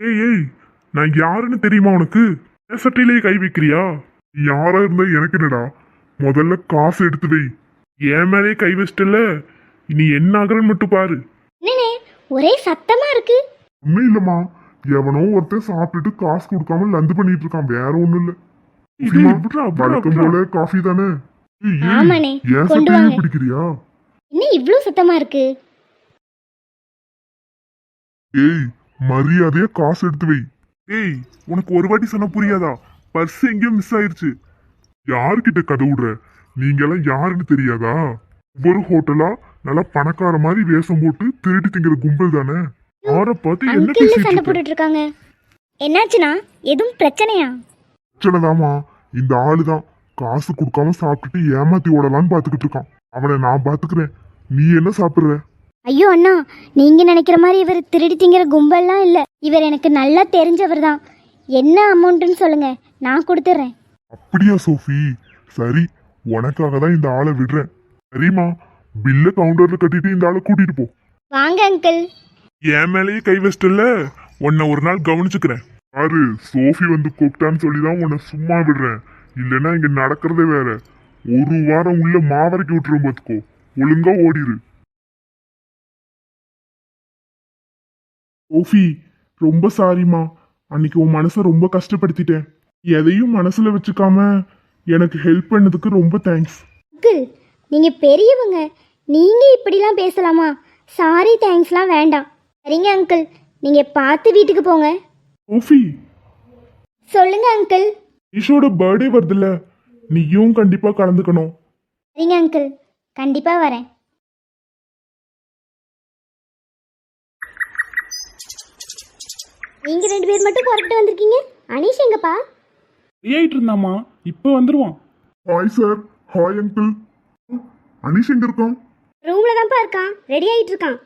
ஏய் ஏய் நான் யாருன்னு தெரியுமா உனக்கு? சட்டையிலேயே கை வைக்கிறியா? யாரா இருந்தா எனக்கு என்னடா? முதல்ல காசு எடுத்து வை. என் மேலேயே கை வச்சிட்டல நீ என்ன ஆகுறன்னு மட்டும் பாரு. என்னண்ணே ஒரே சத்தமா இருக்கு. ஒன்றும் இல்லைம்மா. எவனோ ஒருத்தன் சாப்பிட்டுட்டு காசு கொடுக்காம லந்து பண்ணிட்டு இருக்கான். வேற ஒண்ணும் இல்ல. வழக்கம் போல காஃபி தானே? ஆமாண்ணே, என் கொண்டு வாங்க. பிடிக்கிறியா? என்ன இவ்ளோ சத்தமா இருக்கு. ஏய் மரியாதையா காசு எடுத்து வை. ஏய் உனக்கு ஒரு வாட்டி சொன்னா புரியாதா? பர்ஸ் எங்கேயோ மிஸ் ஆயிருச்சு. யாருக்கிட்ட கதை விடுற? நீங்க எல்லாம் யாருன்னு தெரியாதா? ஒவ்வொரு ஹோட்டலா நல்லா பணக்கார மாதிரி வேஷம் போட்டு திருடி திங்கிற கும்பல் தானே? யார பார்த்து என்ன பேசிட்டு சண்டை இருக்க? போட்டுட்டு இருக்காங்க என்னாச்சுண்ணா? எதுவும் பிரச்சனையா? பிரச்சனைதாம்மா இந்த ஆளுதான் காசு கொடுக்காம சாப்பிட்டுட்டு ஏமாத்தி ஓடலான்னு பாத்துக்கிட்டு இருக்கான். அவனை நான் பாத்துக்கிறேன் நீ என்ன சாப்பிடுற? ஐயோ அண்ணா நீங்க நினைக்கிற மாதிரி இவர் திருடி திங்கிற கும்பல்லாம் இல்ல. இவர் எனக்கு நல்லா தெரிஞ்சவர் தான். என்ன அமௌண்ட்னு சொல்லுங்க நான் கொடுத்துட்றேன் அப்படியா சோஃபி? சரி உனக்காக தான் இந்த ஆளை விடுறேன். சரிம்மா பில்ல கவுண்டர்ல கட்டிட்டு இந்த ஆளை கூட்டிட்டு போ. வாங்க அங்கிள் என் மேலேயே கை வச்சிட்டல உன்னை ஒரு நாள் கவனிச்சுக்கிறேன். பாரு சோஃபி வந்து கூப்பிட்டான்னு சொல்லி தான் உன்னை சும்மா விடுறேன். இல்லைன்னா இங்க நடக்கிறதே வேற. ஒரு வாரம் உள்ள மாவரைக்கு விட்டுரும் பார்த்துக்கோ ஒழுங்கா ஓடிரு. சோஃபி ரொம்ப சாரிம்மா அன்னைக்கு உன் மனசை ரொம்ப கஷ்டப்படுத்திட்டேன். எதையும் மனசுல வச்சுக்காம எனக்கு ஹெல்ப் பண்ணதுக்கு ரொம்ப தேங்க்ஸ் அங்கிள் நீங்க பெரியவங்க. நீங்க இப்படிலாம் பேசலாமா? சாரி தேங்க்ஸ்லாம் வேண்டாம். சரிங்க அங்கிள். நீங்க பார்த்து வீட்டுக்கு போங்க. சோஃபி சொல்லுங்க அங்கிள். ஈஷோட பர்த்டே வருதுல்ல. நீயும் கண்டிப்பா கலந்துக்கணும். சரிங்க அங்கிள். கண்டிப்பா வரேன். நீங்க ரெண்டு பேர் மட்டும் புறப்பட்டு வந்திருக்கீங்க. அனீஷ் எங்கப்பா? ஆயிட்டு இருந்தாமா இப்போ வந்துருவான். Hi sir hi uncle Anish எங்க இருக்கோம் ரூம்ல தான்ப்பா இருக்கான். ரெடி ஆயிட்டு இருக்கான்.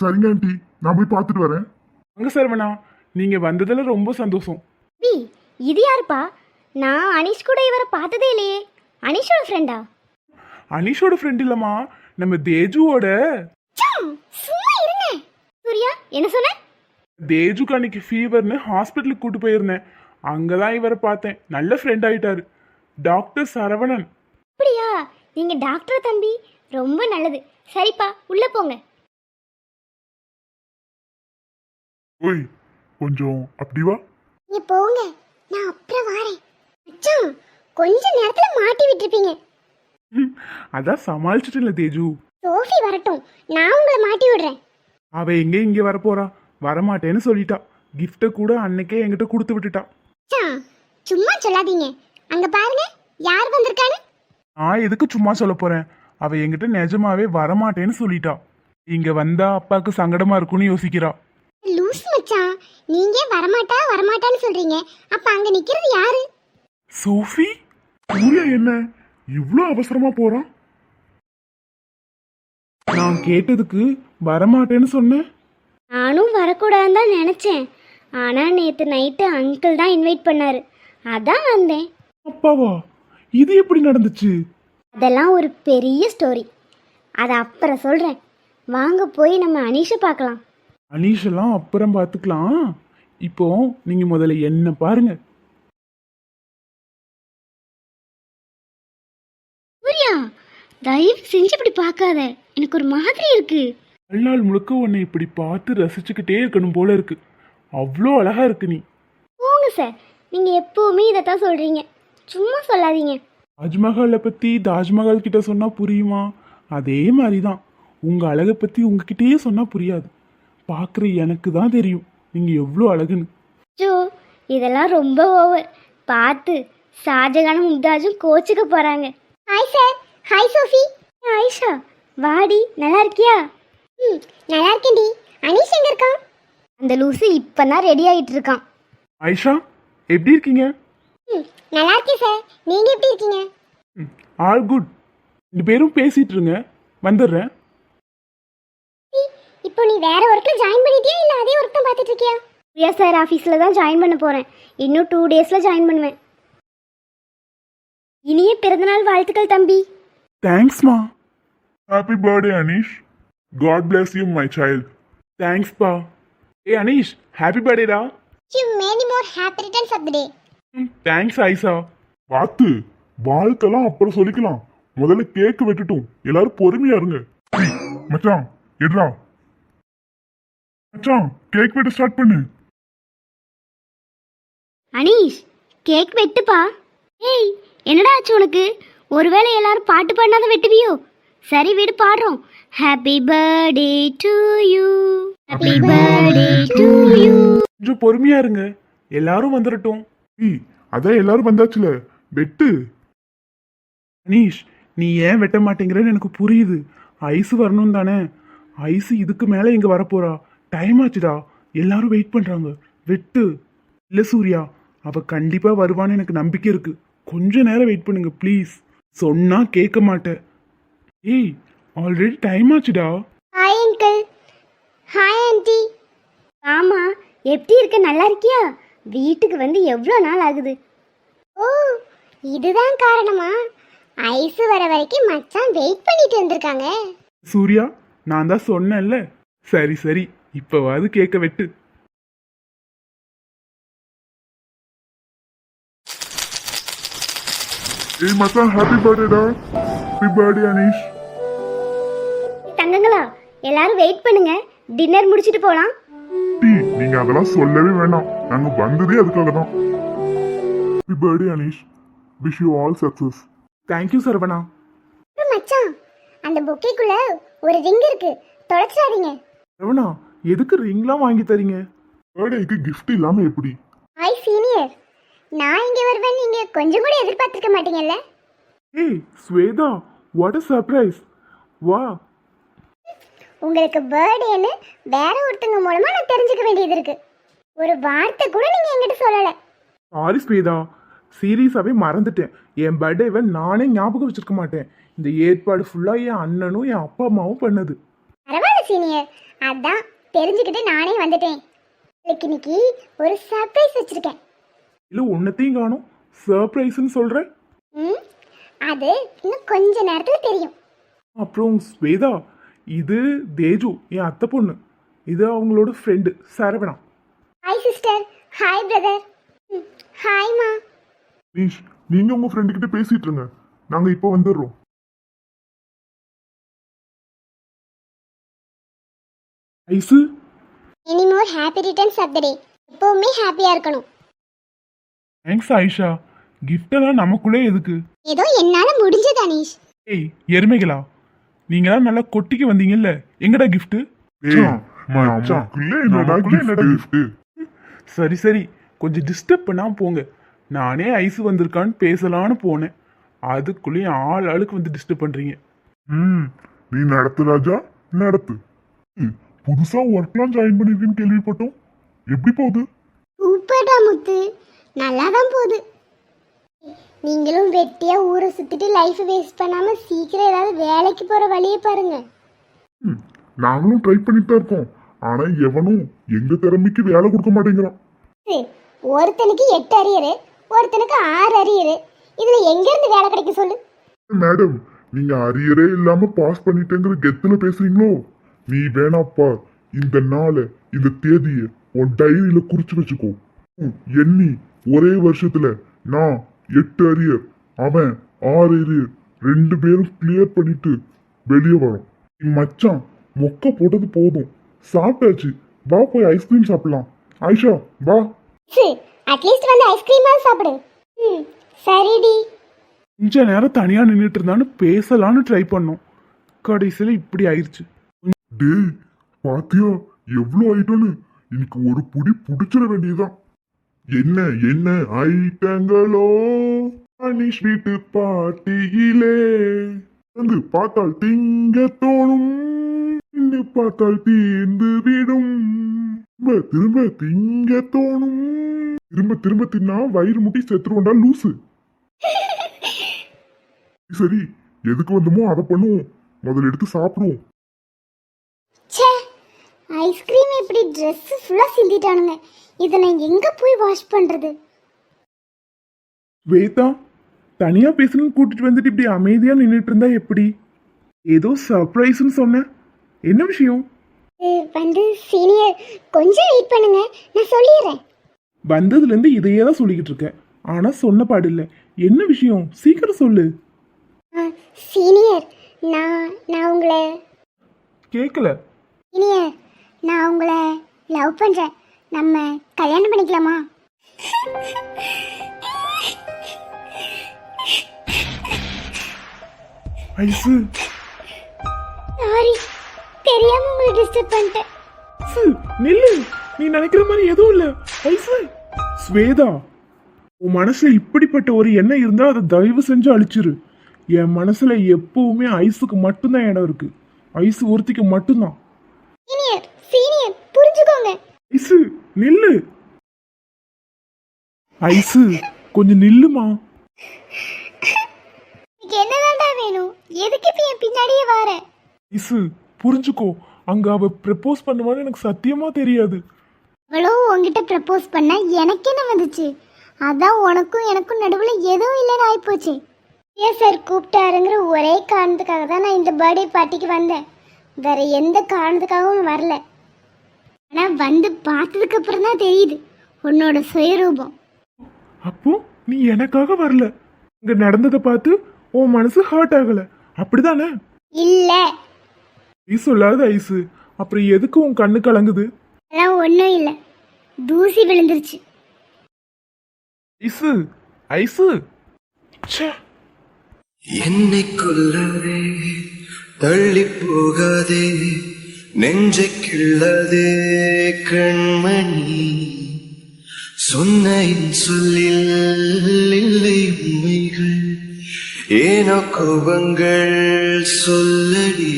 சரிங்க ஆண்டி நான் போய் பார்த்துட்டு வரேன். அங்க சரவணா நீங்க வந்ததுல ரொம்ப சந்தோஷம். வி இது யாருப்பா? நான் அனீஷ் கூட இவரை பார்த்ததே இல்லையே. அனீஷோட ஃப்ரெண்டா அனிஷோட ஃப்ரெண்ட் இல்லம்மா. நம்ம தேஜுவோட. சும்மா இருங்க. சூர்யா என்ன சொன்ன? தேஜுக்கு அன்னைக்கு ஃபீவர்னு ஹாஸ்பிட்டலுக்கு கூட்டு போயிருந்தேன். அங்கதான் இவரை பார்த்தேன். நல்ல ஃப்ரெண்ட் ஆயிட்டாரு. டாக்டர் சரவணன். அப்படியா? நீங்க டாக்டர் தம்பி. ரொம்ப நல்லது. சரிப்பா உள்ள போங்க. ஓய் கொஞ்சம் அப்படி வா. நீங்க போங்க. நான் அப்புறம் வரேன். மச்சான் கொஞ்ச நேரத்துல மாட்டி விட்டுருப்பீங்க. ம், அதான் சமாளிச்சிட்டு தேஜு. சோஃபி வரட்டும். நான் உங்களை மாட்டி விடுறேன். அவ எங்க இங்க வரப்போறா? வரமாட்டேன்னு சொல்லிட்டா. கிஃப்ட்டை கூட அன்னைக்கே என்கிட்ட கொடுத்து விட்டுட்டா. சும்மா சொல்லாதீங்க. அங்க பாருங்க யார் வந்திருக்கான்னு. நான் எதுக்கு சும்மா சொல்ல போறேன்? அவ என்கிட்ட நிஜமாவே வரமாட்டேன்னு சொல்லிட்டா. இங்க வந்தா அப்பாவுக்கு சங்கடமா இருக்கும்னு யோசிக்கிறா. லூஸ் மச்சான். நீங்க வரமாட்டா வரமாட்டான்னு சொல்றீங்க. அப்ப அங்க நிக்கிறது யாரு? சோஃபி? சூர்யா என்ன? இவ்ளோ அவசரமா போறான் நான் கேட்டதுக்கு வரமாட்டேன்னு சொன்னேன். நானும் வரக்கூடாதுன்னு தான் நினச்சேன். ஆனால் நேற்று நைட்டு அங்கிள் தான் இன்வைட் பண்ணாரு. அதான் வந்தேன். அப்பாவா? இது எப்படி நடந்துச்சு? அதெல்லாம் ஒரு பெரிய ஸ்டோரி அதை அப்புறம் சொல்கிறேன் வாங்க போய் நம்ம அனீஷை பார்க்கலாம். அனீஷ் எல்லாம் அப்புறம் பார்த்துக்கலாம். இப்போ நீங்க முதல்ல என்ன பாருங்க. சூர்யா தயவு செஞ்சு இப்படி பார்க்காத. எனக்கு ஒரு மாதிரி இருக்கு. வாழ்நாள் முழுக்க உன்னை இப்படி பார்த்து ரசிச்சுக்கிட்டே இருக்கணும் போல இருக்கு. அவ்வளோ அழகா இருக்கு நீ. போங்க சார். நீங்கள் எப்போவுமே இதை தான் சொல்கிறீங்க சும்மா சொல்லாதீங்க. தாஜ்மஹாலை பத்தி தாஜ்மஹால் கிட்ட சொன்னா புரியுமா? அதே மாதிரி தான் உங்க அழகை பத்தி உங்ககிட்டயே சொன்னா புரியாது. பார்க்குற எனக்கு தான் தெரியும். நீங்க எவ்வளோ அழகுன்னு. ஜோ இதெல்லாம் ரொம்ப ஓவர் பார்த்து ஷாஜகானும் மும்தாஜும் கோச்சுக்க போறாங்க. Hi sir hi Sophie Ayesha வாடி நல்லா இருக்கியா? ம் நல்லா இருக்கேன்டி அனீஷ் எங்க இருக்கான்? அந்த லூசு இப்பதான் ரெடி ஆயிட்டு இருக்கான். ஆயிஷா எப்படி இருக்கீங்க? ம் நல்லா இருக்கேன் சார். நீங்க எப்படி இருக்கீங்க? All good. ரெண்டு பேரும் பேசிட்டு இருங்க. வந்துடுறேன். இப்போ நீ வேற ஒர்க்ல ஜாயின் பண்ணிட்டியா? இல்ல அதே ஒர்க் தான் பார்த்துட்டு இருக்கியா பிரியா சார் ஆஃபீஸில் தான் ஜாயின் பண்ண போகிறேன் இன்னும் டூ டேஸில் ஜாயின் பண்ணுவேன். இனிய பிறந்தநாள் வாழ்த்துக்கள் தம்பி. தேங்க்ஸ்மா happy birthday Anish God bless you my child தேங்க்ஸ்ப்பா ஏ Anish happy பர்த்டேடா you many more happy returns of the day thanks Aisha பார்த்து வாழ்த்தெல்லாம் அப்புறம் சொல்லிக்கலாம். முதல்ல கேக் வெட்டுட்டும். எல்லாரும் பொறுமையா இருங்க. மச்சான் எடுறா. மச்சான் கேக் வெட்ட ஸ்டார்ட் பண்ணு. அனீஷ் கேக் வெட்டுப்பா. ஏய் என்னடா ஆச்சு உனக்கு? ஒருவேளை எல்லாரும் பாட்டு பாடினாத வெட்டுவியோ? சரி வீடு பாடுறோம். Happy birthday to you happy birthday to you கொஞ்சம் பொறுமையா இருங்க. எல்லாரும் வந்துடட்டும் ஏய், அதான் எல்லாரும் வந்தாச்சுல. வெட்டு. அனீஷ் நீ ஏன் வெட்ட மாட்டேங்கிறன்னு எனக்கு புரியுது. ஐஸ் வரணும் தானே. ஐஸ் இதுக்கு மேலே இங்கே வரப்போறா? டைம் ஆச்சுடா. எல்லாரும் வெயிட் பண்ணுறாங்க வெட்டு. இல்லை சூர்யா. அவ கண்டிப்பாக வருவான்னு எனக்கு நம்பிக்கை இருக்கு. கொஞ்ச நேரம் வெயிட் பண்ணுங்க ப்ளீஸ் சொன்னா கேட்க மாட்டேன். ஏய் ஆல்ரெடி டைம் ஆச்சுடா. ஹாய் அங்கிள் ஹாய் ஆண்டி ஆமா எப்படி இருக்க? நல்லா இருக்கியா? வீட்டுக்கு வந்து எவ்வளோ நாள் ஆகுது? ஓ இதுதான் காரணமா? ஐஸ் வர வரைக்கும் மச்சான் வெயிட் பண்ணிட்டு வந்திருக்காங்க சூர்யா நான் தான் சொன்னேன்ல. சரி சரி இப்போவாது கேட்க வெட்டு. ஏய் மச்சான் ஹாப்பி பர்த்டேடா ஹாப்பி பர்த்டே அனீஷ். எல்லாரும் வெயிட் பண்ணுங்க. டின்னர் முடிச்சிட்டு போலாம். டீ நீங்க அதெல்லாம் சொல்லவே வேண்டாம் நாங்க வந்ததே அதுக்காக தான் happy birthday Anish wish you all success thank you Saravana மச்சான் அந்த பொக்கேக்குள்ள ஒரு ரிங் இருக்கு. தொலைச்சிடாதீங்க. சரவணா எதுக்கு ரிங்லாம் வாங்கி தரீங்க? பர்த்டேக்கு gift இல்லாம எப்படி? ஹாய் சீனியர் நான் இங்க வருவேன் நீங்க கொஞ்சம் கூட எதிர்பார்த்திருக்க மாட்டீங்கல்ல? ஏய் ஸ்வேதா வாட் அ சர்ப்ரைஸ் வா உங்களுக்கு பர்த்டேன்னு வேற ஒருத்தங்க மூலமா நான் தெரிஞ்சுக்க வேண்டியது இருக்கு. ஒரு வார்த்தை கூட நீங்க என்கிட்ட சொல்லல. சாரி ஸ்வேதா சீரியஸாகவே மறந்துட்டேன். என் பர்த்டேவை நானே ஞாபகம் வச்சிருக்க மாட்டேன். இந்த ஏற்பாடு ஃபுல்லாக என் அண்ணனும் என் அப்பா அம்மாவும் பண்ணது. பரவாயில்ல சீனியர் அதான் தெரிஞ்சுக்கிட்டு நானே வந்துட்டேன். உங்களுக்கு இன்னைக்கு ஒரு சர்ப்ரைஸ் வச்சிருக்கேன். இல்லை உன்னத்தையும் காணும். சர்ப்ரைஸ்ன்னு சொல்கிறேன் ம் அது இன்னும் கொஞ்ச நேரத்துல தெரியும். அப்புறம் ஸ்வேதா இது தேஜு என் அத்தை பொண்ணு. இது அவங்களோட friend Saravana. Hi sister hi brother ஹாய்மா Anish நீங்க உங்க ஃப்ரெண்டு கிட்ட பேசிட்டு இருங்க. நாங்க இப்போ வந்துடுறோம். Aishu. Any more happy returns of the day எப்பவுமே ஹாப்பியா இருக்கணும். தேங்க்ஸ் ஆயிஷா. கிஃப்டெல்லாம் நமக்குள்ளே எதுக்கு? ஏதோ என்னால முடிஞ்சது அனீஷ் ஏய் எருமைகளா? நீங்களாம் நல்லா கொட்டிக்கு வந்தீங்கல்ல. எங்கடா gift? சரி சரி. கொஞ்சம் டிஸ்டர்ப் பண்ணாம போங்க. நானே ஐஸ் வந்திருக்கான்னு பேசலான்னு போனேன். அதுக்குள்ளேயும் ஆள் ஆளுக்கு வந்து டிஸ்டர்ப் பண்றீங்க. ம் நீ நடத்து ராஜா நடத்து. ம், புதுசா ஒர்க்லாம் ஜாயின் பண்ணிருக்கேன்னு கேள்விப்பட்டோம். எப்படி போகுது? சூப்பர்டா முத்து. நல்லா தான் போகுது. நீங்களும் வெட்டியா ஊரை சுத்திட்டு லைஃப் வேஸ்ட் பண்ணாம சீக்கிரம் ஏதாவது வேலைக்கு போற வழியை பாருங்க. நாங்களும் ட்ரை பண்ணிட்டு தான் இருக்கோம். ஆனா எவனும் எங்க திறமைக்கு வேலை கொடுக்க மாட்டேங்கிறான். ஒருத்தனுக்கு எட்டு அரியரு ஒருத்தனுக்கு ஆறு அரியரு. இதுல எங்க இருந்து வேலை கிடைக்கும் சொல்லு? மேடம் நீங்க அரியரே இல்லாம பாஸ் பண்ணிட்டேங்கிற கெத்துல பேசுறீங்களோ? நீ வேணாப்பா இந்த நாளை இந்த தேதியை உன் டைரியில குறிச்சு வச்சுக்கோ. எண்ணி ஒரே வருஷத்துல நான் எட்டு அரியர் அவன் ஆறு அரியர் ரெண்டு பேரும் கிளியர் பண்ணிட்டு வெளியே வரோம். மச்சான் மொக்க போட்டது போதும். சாப்பிட்டாச்சு. வா போய் ஐஸ்கிரீம் சாப்பிடலாம். ஆயிஷா வா. அட்லீஸ்ட் வந்து ஐஸ்கிரீமாவது சாப்பிடு. ம் சரிடி. கொஞ்ச நேரம் தனியா நின்றுட்டு இருந்தான்னு பேசலான்னு ட்ரை பண்ணோம். கடைசியில் இப்படி ஆயிடுச்சு டேய் பாத்தியா? எவ்வளோ ஐட்டம்னு இன்னைக்கு ஒரு புடி புடிச்சிட வேண்டியதுதான். என்ன என்ன ஐட்டங்களோ? அனிஷ் வீட்டு பாட்டியிலே அங்கு பார்த்தால் திங்க தோணும் இன்னு பார்த்தால் தீர்ந்து விடும். திரும்ப திரும்ப திங்க தோணும் திரும்ப திரும்ப தின்னா வயிறு முட்டி செத்துருவோண்டா லூசு. சரி எதுக்கு வந்தோமோ அதை பண்ணுவோம். முதல்ல எடுத்து சாப்பிடுவோம். ஐஸ்கிரீம் இப்படி ட்ரெஸ் ஃபுல்லாக சிந்திட்டானுங்க. இதை நான் எங்க போய் வாஷ் பண்றது? ஸ்வேதா தனியா பேசணும்னு கூட்டிட்டு வந்துட்டு இப்படி அமைதியா நின்றுட்டு இருந்தா எப்படி? ஏதோ சர்ப்ரைஸ்னு சொன்னேன் என்ன விஷயம்? வந்து சீனியர் கொஞ்சம் வெயிட் பண்ணுங்க. நான் சொல்லிடுறேன். வந்ததுலேருந்து இதையே தான் சொல்லிக்கிட்டு இருக்கேன். ஆனால் சொன்ன பாடு இல்லை. என்ன விஷயம்? சீக்கிரம் சொல்லு. சீனியர் நான் நான் உங்களை கேட்கல சீனியர் நான் உங்களை லவ் பண்ணுறேன் நம்ம கல்யாணம் பண்ணிக்கலாமா? ஐசு. சாரி தெரியாம உங்களை டிஸ்டர்ப் பண்ணிட்டேன். நில்லு. நீ நினைக்கிற மாதிரி எதுவும் இல்ல. ஐசு. ஸ்வேதா உன் மனசுல இப்படிப்பட்ட ஒரு எண்ணம் இருந்தா அதை தயவு செஞ்சு அழிச்சிரு. என் மனசுல எப்பவுமே ஐஸுக்கு மட்டும்தான் இடம் இருக்கு. ஐசு ஒருத்திக்கு மட்டும்தான். சீனியர் சீனியர் புரிஞ்சுக்கோங்க. ஐசு. நில்லு. ஐசு கொஞ்சம் நில்லுமா? என்னதான்டா வேணும்? எதுக்கு இப்ப என் பின்னாடியே வர? ஐசு புரிஞ்சுக்கோ. அங்க அவ ப்ரப்போஸ் பண்ணுவான்னு எனக்கு சத்தியமா தெரியாது. அவ்வளோ உங்ககிட்ட ப்ரப்போஸ் பண்ண எனக்கு என்ன வந்துச்சு? அதான் உனக்கும் எனக்கும் நடுவில் எதுவும் இல்லைன்னு ஆயிப்போச்சு. ஏன் சார் கூப்பிட்டாருங்கிற ஒரே காரணத்துக்காக தான் நான் இந்த பர்த்டே பார்ட்டிக்கு வந்தேன். வேற எந்த காரணத்துக்காகவும் வரல. ஆனால் வந்து பார்த்ததுக்கு அப்புறம் தான் தெரியுது. உன்னோட சுயரூபம். அப்போ நீ எனக்காக வரல. இங்க நடந்ததை பார்த்து உன் மனசு ஹர்ட் ஆகல. அப்படிதானே? இல்லை. நீ சொல்லாத ஐசு. அப்புறம் எதுக்கு உன் கண்ணு கலங்குது? அதெல்லாம் ஒன்றும் இல்லை. தூசி விழுந்துருச்சு. ஐசு ஐசு. ச்சே. என்னை கொல்லாதே தள்ளி போகாதே. நெஞ்சை கண்மணி. சொன்ன சொல்லில் இல்லை உண்மைகள். ஏனோ கோபங்கள் சொல்லடி.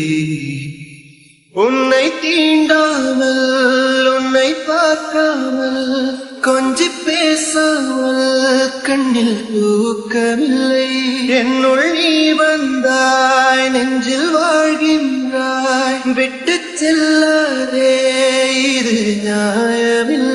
உன்னை தீண்டாமல் உன்னை பார்க்காமல் கொஞ்சி பேசாமல் கண்ணில் தூக்கமில்லை. என்னுள் நீ வந்தாய் நெஞ்சில் வாழ்கின்றாய் விட்டு ഇല്ലാതെ ഇത് ന്യായമില്ല.